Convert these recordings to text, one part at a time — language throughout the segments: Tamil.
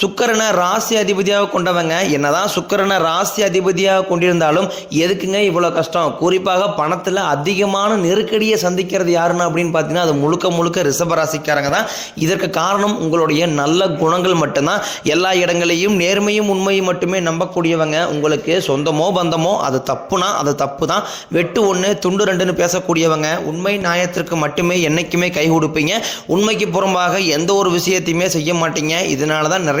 சுக்கரனை ராசி அதிபதியாக கொண்டவங்க என்னதான் சுக்கரனை ராசி அதிபதியாக கொண்டிருந்தாலும் எதுக்குங்க இவ்வளோ கஷ்டம்? குறிப்பாக பணத்தில் அதிகமான நெருக்கடியை சந்திக்கிறது யாருன்னு அப்படின்னு பார்த்தீங்கன்னா அது முழுக்க முழுக்க ரிஷப ராசிக்காரங்க தான். இதற்கு காரணம் உங்களுடைய நல்ல குணங்கள் மட்டும்தான். எல்லா இடங்களையும் நேர்மையும் உண்மையும் மட்டுமே நம்பக்கூடியவங்க. உங்களுக்கு சொந்தமோ பந்தமோ அது தப்புனா அது தப்பு தான் வெட்டு ஒன்று துண்டு ரெண்டுன்னு பேசக்கூடியவங்க. உண்மை நியாயத்திற்கு மட்டுமே என்னைக்குமே கை கொடுப்பீங்க. உண்மைக்கு புறம்பாக எந்த ஒரு விஷயத்தையுமே செய்ய மாட்டீங்க. இதனால தான் நிறைய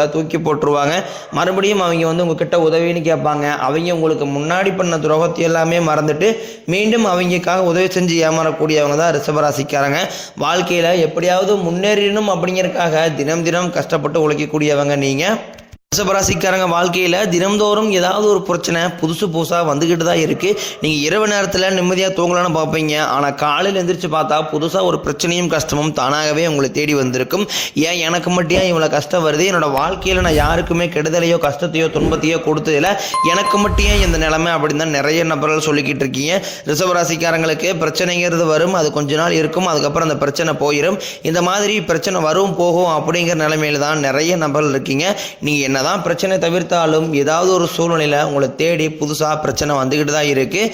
தூக்கி போட்டுருவாங்க. மறுபடியும் அவங்க வந்து உங்ககிட்ட உதவின்னு கேட்பாங்க. அவங்க உங்களுக்கு முன்னாடி பண்ண துரோகத்தை எல்லாமே மறந்துட்டு மீண்டும் அவங்களுக்காக உதவி செஞ்சு ஏமாறக்கூடியவங்க தான் ரிஷபராசிக்காரங்க. வாழ்க்கையில் எப்படியாவது முன்னேறினும் அப்படிங்கிறதுக்காக தினம் தினம் கஷ்டப்பட்டு உழைக்கக்கூடியவங்க நீங்கள் ரிஷபராசிக்காரங்க வாழ்க்கையில் தினம்தோறும் ஏதாவது ஒரு பிரச்சனை புதுசு புதுசாக வந்துக்கிட்டு தான் இருக்குது நீங்கள் இரவு நேரத்தில் நிம்மதியாக தூங்கலான்னு பார்ப்பீங்க. ஆனால் காலையில் எந்திரிச்சு பார்த்தா புதுசாக ஒரு பிரச்சனையும் கஷ்டமும் தானாகவே உங்களை தேடி வந்திருக்கும். ஏன் எனக்கு மட்டும் இவ்வளோ கஷ்டம் வருது? என்னோடய வாழ்க்கையில் நான் யாருக்குமே கெடுதலையோ கஷ்டத்தையோ துன்பத்தையோ கொடுத்ததில்ல எனக்கு மட்டும் ஏன் இந்த நிலைமை அப்படின்னு தான் நிறைய நபர்கள் சொல்லிக்கிட்டு இருக்கீங்க. ரிஷபராசிக்காரங்களுக்கு பிரச்சனைங்கிறது வரும் அது கொஞ்ச நாள் இருக்கும் அதுக்கப்புறம் அந்த பிரச்சனை போயிடும் இந்த மாதிரி பிரச்சனை வரும் போகும் அப்படிங்கிற நிலைமையில் தான் நிறைய நபர்கள் இருக்கீங்க. நீங்கள் என்ன என்னதான் பிரச்சனை தவிர்த்தாலும் ஏதாவது ஒரு சூழ்நிலையில் உங்களை தேடி புதுசாக பிரச்சனை வந்துக்கிட்டு தான் இருக்குது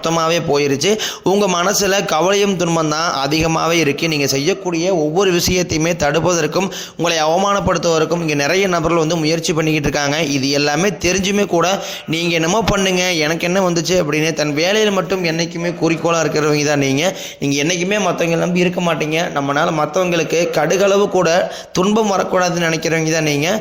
மொத்தமாகவே போயிருச்சு. உங்கள் மனசில் கவலையும் துன்பம் தான் அதிகமாகவே இருக்குது நீங்கள் செய்யக்கூடிய ஒவ்வொரு விஷயத்தையுமே தடுப்பதற்கும் உங்களை அவமானப்படுத்துவதற்கும் இங்கே நிறைய நபர்கள் வந்து முயற்சி பண்ணிக்கிட்டு இருக்காங்க. இது எல்லாமே தெரிஞ்சுமே கூட நீங்கள் என்னமோ பண்ணுங்கள் எனக்கு என்ன வந்துச்சு அப்படின்னு தன் வேலையில் மட்டும் என்றைக்குமே குறிக்கோளாக இருக்கிறவங்க தான் நீங்கள் நீங்கள் என்றைக்குமே மற்றவங்க நம்பி இருக்க மாட்டீங்க. நம்மளால் மற்றவங்களுக்கு கடுகளவு கூட துன்பம் வரக்கூடாதுன்னு நினைக்கிறவங்க தான் நீங்கள்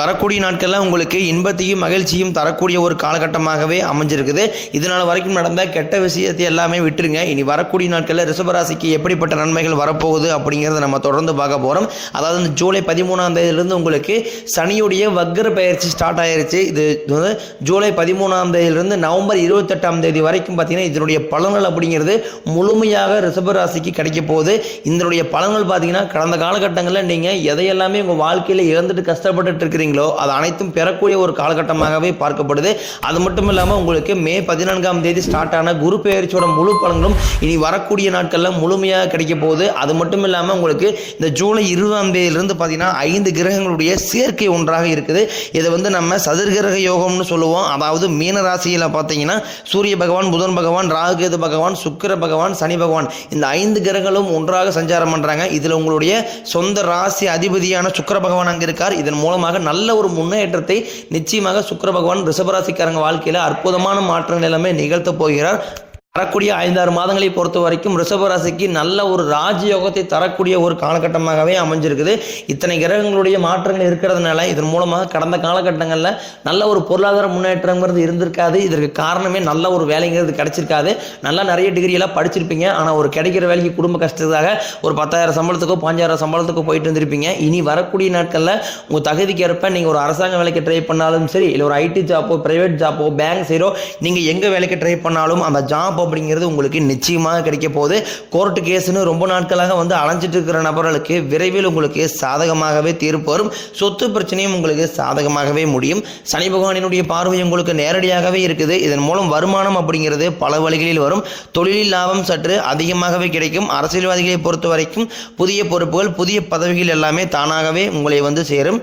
வரக்கூடிய நாட்களில் உங்களுக்கு இன்பத்தையும் மகிழ்ச்சியும் தரக்கூடிய ஒரு காலகட்டமாகவே அமைஞ்சிருக்குது. இதனால் வரைக்கும் நடந்த கெட்ட விஷயத்தை எல்லாமே விட்டுருங்க. இனி வரக்கூடிய நாட்களில் ரிஷபராசிக்கு எப்படிப்பட்ட நன்மைகள் வரப்போகுது அப்படிங்கிறத நம்ம தொடர்ந்து பார்க்க போகிறோம் அதாவது இந்த ஜூலை பதிமூணாம் தேதியிலிருந்து உங்களுக்கு சனியுடைய வக்ர பயிற்சி ஸ்டார்ட் ஆயிருச்சு. இது வந்து ஜூலை பதிமூணாம் தேதியிலிருந்து நவம்பர் இருபத்தெட்டாம் தேதி வரைக்கும் பார்த்தீங்கன்னா இதனுடைய பலன்கள் அப்படிங்கிறது முழுமையாக ரிஷபராசிக்கு கிடைக்க போகுது. இதனுடைய பலன்கள் பார்த்தீங்கன்னா கடந்த காலகட்டங்களில் நீங்கள் எதையெல்லாமே உங்கள் வாழ்க்கையில் இழந்துட்டு கஷ்டப்பட்டுட்டு இருக்கிறீங்களோ அது அனைத்தும் பெறக்கூடிய ஒரு காலகட்டமாகவே பார்க்கப்படுது. அது மட்டும் இல்லாமல் உங்களுக்கு மே பதினான்காம் தேதி ஸ்டார்ட் ஆன குரு பெயர்ச்சியோட முழு பலன்களும் இனி வரக்கூடிய நாட்களில் முழுமையாக கிடைக்க போகுது. அது மட்டும் இல்லாமல் உங்களுக்கு இந்த ஜூலை இருபதாம் தேதியிலிருந்து பார்த்தீங்கன்னா ஐந்து கிரகங்களுடைய சேர்க்கை ஒன்றாக இருக்குது. இதை வந்து நம்ம சதுர்கிரக யோகம்னு சொல்லுவோம். அதாவது மீன ராசியில் பார்த்தீங்கன்னா சூரிய பகவான் புதன் பகவான் ராகுகேது பகவான் சுக்கிர பகவான் சனி பகவான் இந்த ஐந்து கிரகங்களும் ஒன்றாக சஞ்சாரம் பண்ணுறாங்க இதில் உங்களுடைய சொந்த ராசி அதிபதியான சுக்கிர பகவான் அங்கே இருக்கார். இதன் மூலமாக நல்ல ஒரு முன்னேற்றத்தை நிச்சயமாக சுக்கர பகவான் ரிஷபராசிக்காரங்க வாழ்க்கையில் அற்புதமான மாற்ற நிலைமை நிகழ்த்த போகிறார். வரக்கூடிய ஐந்தாறு மாதங்களை பொறுத்த வரைக்கும் ரிஷபராசிக்கு நல்ல ஒரு ராஜயோகத்தை தரக்கூடிய ஒரு காலகட்டமாகவே அமைஞ்சிருக்குது. இத்தனை கிரகங்களுடைய மாற்றங்கள் இருக்கிறதுனால இதன் மூலமாக கடந்த காலகட்டங்களில் நல்ல ஒரு பொருளாதார முன்னேற்றங்கிறது இருந்திருக்காது. இதற்கு காரணமே நல்ல ஒரு வேலைங்கிறது கிடைச்சிருக்காது. நல்லா நிறைய டிகிரி எல்லாம் படிச்சிருப்பீங்க. ஆனால் ஒரு கிடைக்கிற வேலைக்கு குடும்ப கஷ்டத்துக்காக ஒரு பத்தாயிரம் சம்பளத்துக்கோ பாஞ்சாயிரம் சம்பளத்துக்கோ போயிட்டு இருந்திருப்பீங்க. இனி வரக்கூடிய நாட்களில் உங்கள் தகுதிக்கு ஏற்ப நீங்கள் ஒரு அரசாங்க வேலைக்கு ட்ரை பண்ணாலும் சரி இல்லை ஒரு ஐடி ஜாப்போ ப்ரைவேட் ஜாப்போ பேங்க் சைடோ நீங்கள் எங்கே வேலைக்கு ட்ரை பண்ணாலும் அந்த ஜாப் லாபம் அப்படிங்கிறது உங்களுக்கு நிச்சயமாக கிடைக்க போகுது. கோர்ட்டு கேஸ்னு ரொம்ப நாட்களாக வந்து அலைஞ்சிட்டு இருக்கிற நபர்களுக்கு விரைவில் உங்களுக்கு சாதகமாகவே தீர்ப்பு வரும். சொத்து பிரச்சனையும் உங்களுக்கு சாதகமாகவே முடியும். சனி பகவானினுடைய பார்வை உங்களுக்கு நேரடியாகவே இருக்குது. இதன் மூலம் வருமானம் அப்படிங்கிறது பல வழிகளில் வரும். தொழிலில் லாபம் சற்று அதிகமாகவே கிடைக்கும். அரசியல்வாதிகளை பொறுத்த வரைக்கும் புதிய பொறுப்புகள் புதிய பதவிகள் எல்லாமே தானாகவே உங்களை வந்து சேரும்.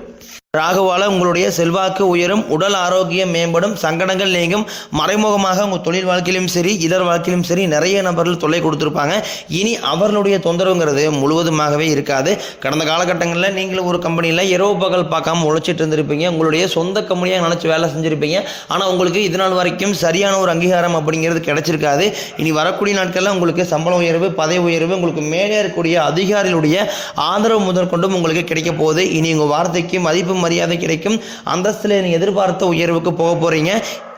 ராகுவால உங்களுடைய செல்வாக்கு உயரும் உடல் ஆரோக்கியம் மேம்படும் சங்கடங்கள் நீங்கும். மறைமுகமாக உங்கள் தொழில் வாழ்க்கையிலும் சரி இதர் வாழ்க்கையிலும் சரி நிறைய நபர்கள் தொல்லை கொடுத்துருப்பாங்க. இனி அவர்களுடைய தொந்தரவுங்கிறது முழுவதுமாகவே இருக்காது. கடந்த காலகட்டங்களில் நீங்களும் ஒரு கம்பெனியில் இரவு பகல் பார்க்காம உழைச்சிட்டு இருந்திருப்பீங்க. உங்களுடைய சொந்த கம்பெனியாக நினச்சி வேலை செஞ்சுருப்பீங்க. ஆனால் உங்களுக்கு இதனால் வரைக்கும் சரியான ஒரு அங்கீகாரம் அப்படிங்கிறது கிடைச்சிருக்காது. இனி வரக்கூடிய நாட்களில் உங்களுக்கு சம்பள உயர்வு பதவி உயர்வு உங்களுக்கு மேலே இருக்கக்கூடிய அதிகாரிகளுடைய ஆதரவு முதற்கொண்டும் உங்களுக்கு கிடைக்க போகுது. இனி உங்கள் வார்த்தைக்கு மதிப்பு மரியாதை கிடைக்கும். அந்தஸ்தில் நீங்கள் எதிர்பார்த்த உயர்வுக்கு போக போகிறீங்க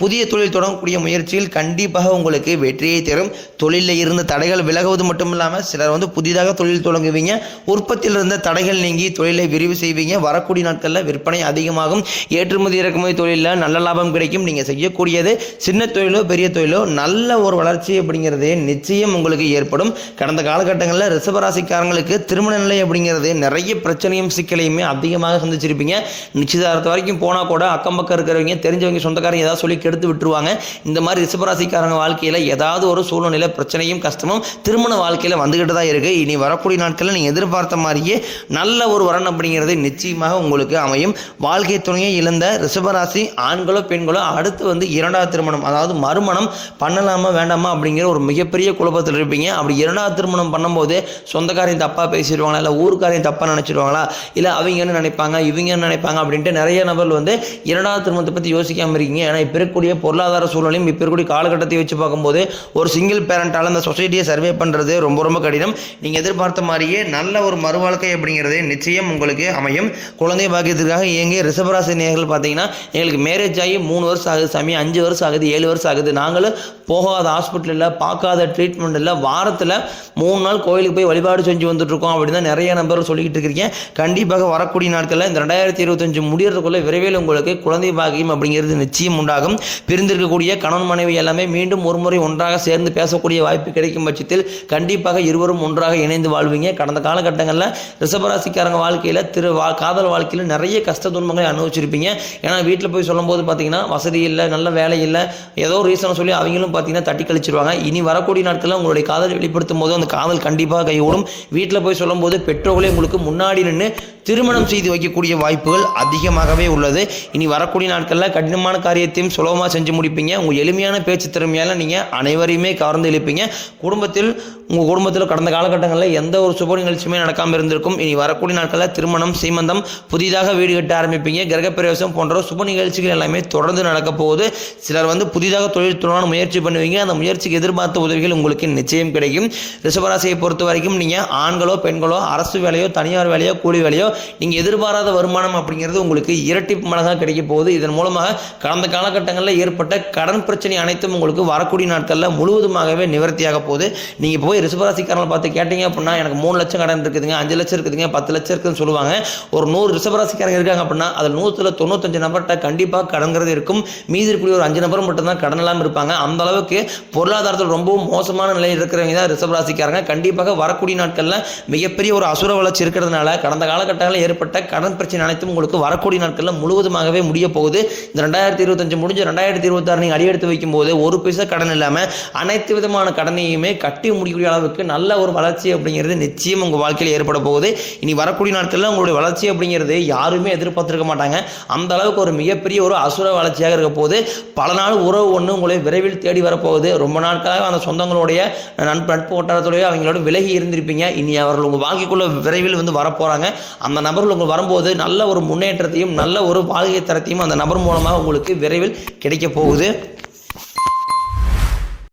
புதிய தொழில் தொடங்கக்கூடிய முயற்சியில் கண்டிப்பாக உங்களுக்கு வெற்றியை தரும். தொழிலில் இருந்த தடைகள் விலகுவது மட்டும் இல்லாமல் சிலர் வந்து புதிதாக தொழில் தொடங்குவீங்க. உற்பத்தியில் இருந்த தடைகள் நீங்கி தொழிலை விரிவு செய்வீங்க. வரக்கூடிய நாட்களில் விற்பனை அதிகமாகும். ஏற்றுமதி இறக்குமதி தொழிலில் நல்ல லாபம் கிடைக்கும். நீங்கள் செய்யக்கூடியது சின்ன தொழிலோ பெரிய தொழிலோ நல்ல ஒரு வளர்ச்சி அப்படிங்கிறது நிச்சயம் உங்களுக்கு ஏற்படும். கடந்த காலகட்டங்களில் ரிசபராசிக்காரங்களுக்கு திருமண நிலை அப்படிங்கிறது நிறைய பிரச்சனையும் சிக்கலையுமே அதிகமாக சந்திச்சிருப்பீங்க. நிச்சயதார்த்தம் வரைக்கும் போனால் கூட அக்கம் பக்கம் இருக்கிறவங்க தெரிஞ்சவங்க சொந்தக்காரங்க ஏதாவது சொல்லி கெடுத்து விட்டுருவாங்க. இந்த மாதிரி ரிசபராசிக்காரங்க வாழ்க்கையில் ஏதாவது ஒரு சூழ்நிலையில் பிரச்சனையும் கஷ்டமும் திருமண வாழ்க்கையில் வந்துக்கிட்டு தான் இருக்குது இனி வரக்கூடிய நாட்களில் நீங்கள் எதிர்பார்த்த மாதிரியே நல்ல ஒரு வரன் அப்படிங்கிறது நிச்சயமாக உங்களுக்கு அமையும். வாழ்க்கை துணையை இழந்த ரிஷபராசி ஆண்களோ பெண்களோ அடுத்து வந்து இரண்டாவது திருமணம் அதாவது மறுமணம் பண்ணலாமா வேண்டாமா அப்படிங்கிற ஒரு மிகப்பெரிய குழப்பத்தில் இருப்பீங்க. அப்படி இரண்டாவது திருமணம் பண்ணும்போது சொந்தக்காரையும் தப்பாக பேசிடுவாங்களா இல்லை ஊருக்காரையும் தப்பாக நினச்சிடுவாங்களா இல்லை அவங்க என்ன நினைப்பாங்க இவங்க என்ன நினைப்பாங்க அப்படின்ட்டு நிறைய நபர்கள் வந்து இரண்டாவது திருமணத்தை பற்றி யோசிக்காமல் இருக்கீங்க. ஏன்னா இப்போ இருக்கக்கூடிய பொருளாதார சூழலையும் இப்போ இருக்கக்கூடிய காலகட்டத்தை வச்சு பார்க்கும்போது ஒரு சிங்கிள் பேரண்டால் அந்த சொசைட்டியை சர்வே பண்ணுறது ரொம்ப ரொம்ப கடினம். நீங்கள் எதிர்பார்த்த மாதிரியே நல்ல ஒரு மறுவாழ்க்கை அப்படிங்கிறது நிச்சயம் உங்களுக்கு அமையும். குழந்தை பாக்கியத்திற்காக இயங்கிய ரிஷபராசி நேர்கள் பார்த்தீங்கன்னா எங்களுக்கு மேரேஜ் ஆகி மூணு வருஷம் ஆகுது சாமி அஞ்சு வருஷம் ஆகுது ஏழு வருஷம் ஆகுது. நாங்களும் போகாத ஹாஸ்பிட்டலில் பார்க்காத ட்ரீட்மெண்ட் இல்லை வாரத்தில் மூணு நாள் கோயிலுக்கு போய் வழிபாடு செஞ்சு வந்துட்டுருக்கோம் அப்படின்னு தான் நிறைய நபர் சொல்லிக்கிட்டு இருக்கிறீங்க கண்டிப்பாக வரக்கூடிய நாட்களில் இந்த ரெண்டாயிரத்தி இருபத்தஞ்சு முடியறதுக்குள்ளே விரைவில் உங்களுக்கு குழந்தை பாக்கியம் அப்படிங்கிறது நிச்சயம் உண்டாகும். பிரிந்திருக்கக்கூடிய கணவன் மனைவி எல்லாமே மீண்டும் ஒரு முறை ஒன்றாக சேர்ந்து பேசக்கூடிய வாய்ப்பு கிடைக்கும் பட்சத்தில் கண்டிப்பாக இருவரும் ஒன்றாக இணைந்து வாழ்வீங்க. கடந்த காலகட்டங்களில் ரிஷபராசிக்காரங்க வாழ்க்கையில் திரு வா காதல் வாழ்க்கையில் நிறைய கஷ்ட துன்பங்களை அனுபவிச்சிருப்பீங்க. ஏன்னா வீட்டில் போய் சொல்லும்போது பார்த்தீங்கன்னா வசதி இல்லை நல்ல வேலை இல்லை ஏதோ ரீசனை சொல்லி அவங்களும் பார்த்தீங்கன்னா தட்டி கழிச்சிருவாங்க. இனி வரக்கூடிய நாட்களில் உங்களுடைய காதல் வெளிப்படுத்தும் போது அந்த காதல் கண்டிப்பாக கைகூடும். வீட்டில் போய் சொல்லும்போது பெற்றோர்களே உங்களுக்கு முன்னாடி நின்று திருமணம் செய்து வைக்கக்கூடிய வாய்ப்புகள் அதிகமாகவே உள்ளது. இனி வரக்கூடிய நாட்களில் கடினமான காரியத்தையும் சுலபமாக செஞ்சு முடிப்பீங்க. உங்கள் எளிமையான பேச்சு திறமையால் நீங்கள் அனைவரையுமே கவர்ந்து இழுப்பீங்க. குடும்பத்தில் உங்கள் குடும்பத்தில் கடந்த காலகட்டங்களில் எந்த ஒரு சுப நிகழ்ச்சியுமே நடக்காமல் இருந்திருக்கும். இனி வரக்கூடிய நாட்களில் திருமணம் சீமந்தம் புதிதாக வீடு கட்ட ஆரம்பிப்பீங்க. கிரகப்பிரவேசம் போன்ற சுப நிகழ்ச்சிகள் எல்லாமே தொடர்ந்து நடக்க போகுது. சிலர் வந்து புதிதாக தொழில் தொடரான முயற்சி பண்ணுவீங்க. அந்த முயற்சிக்கு எதிர்பார்த்த உதவிகள் உங்களுக்கு நிச்சயம் கிடைக்கும். ரிஷபராசியை பொறுத்த வரைக்கும் நீங்கள் ஆண்களோ பெண்களோ அரசு வேலையோ தனியார் வேலையோ கூலி வேலையோ நீங்கள் எதிர்பாராத வருமானம் அப்படிங்கிறது உங்களுக்கு இரட்டி மடங்காக கிடைக்க போகுது. இதன் மூலமாக கடந்த காலகட்டங்களில் ஏற்பட்ட கடன் பிரச்சனை அனைத்தும் உங்களுக்கு வரக்கூடிய நாட்களில் முழுவதுமாகவே நிவர்த்தியாக போகுது. நீங்கள் போய் ரிஷபராசிக்காரங்களை பார்த்து கேட்டீங்க அப்படின்னா எனக்கு மூணு லட்சம் கடன் இருக்குதுங்க அஞ்சு லட்சம் இருக்குதுங்க பத்து லட்சம் இருக்குதுன்னு சொல்லுவாங்க. ஒரு நூறு ரிஷபராசிக்காரங்க இருக்காங்க அப்படின்னா அதில் நூற்றில் தொண்ணூத்தஞ்சு நபர்கிட்ட கண்டிப்பாக கடன்கிறது இருக்கும். மீதி இருக்கக்கூடிய ஒரு அஞ்சு நபர் மட்டும்தான் கடன் இல்லாமல் இருப்பாங்க. அந்த அளவுக்கு பொருளாதாரத்தில் ரொம்பவும் மோசமான நிலையில் இருக்கிறவங்க தான் ரிஷபராசிக்காரங்க. கண்டிப்பாக வரக்கூடிய நாட்களில் மிகப்பெரிய ஒரு அசுர வளர்ச்சி இருக்கிறதுனால கடந்த காலகட்டங்களில் ஏற்பட்ட கடன் பிரச்சனை அனைத்தும் உங்களுக்கு வரக்கூடிய நாட்களில் முழுவதுமாகவே முடிய போகுது. இந்த ரெண்டாயிரத்தி இருபத்தஞ்சு முடிஞ்சு ரெண்டாயிரத்தி இருபத்தாறு நீங்கள் அடியெடுத்து வைக்கும்போது ஒரு பைசா கடன் இல்லாமல் அனைத்து விதமான கடனையுமே கட்டி முடிக்கக்கூடிய அளவுக்கு நல்ல ஒரு வளர்ச்சி அப்படிங்கிறது நிச்சயம் உங்கள் வாழ்க்கையில் ஏற்பட போகுது. இனி வரக்கூடிய நாட்களில் உங்களுடைய வளர்ச்சி அப்படிங்கிறது யாருமே எதிர்பார்த்துருக்க மாட்டாங்க. அந்த அளவுக்கு ஒரு மிகப்பெரிய ஒரு அசுர வளர்ச்சியாக இருக்க போது பல நாள் உறவு ஒன்று உங்களை விரைவில் தேடி வரப்போகுது. ரொம்ப நாட்களாக அந்த சொந்தங்களுடைய நட்பு நட்பு வட்டாரத்துடைய அவங்களோட விலகி இருந்திருப்பீங்க. இனி அவர்கள் உங்கள் வாழ்க்கைக்குள்ள விரைவில் வந்து வரப்போகிறாங்க அந்த நபர்கள் உங்களுக்கு வரும்போது நல்ல ஒரு முன்னேற்றத்தையும் நல்ல ஒரு வாழ்க்கை தரத்தையும் அந்த நபர் மூலமாக உங்களுக்கு விரைவில் கிடைக்க போகுது.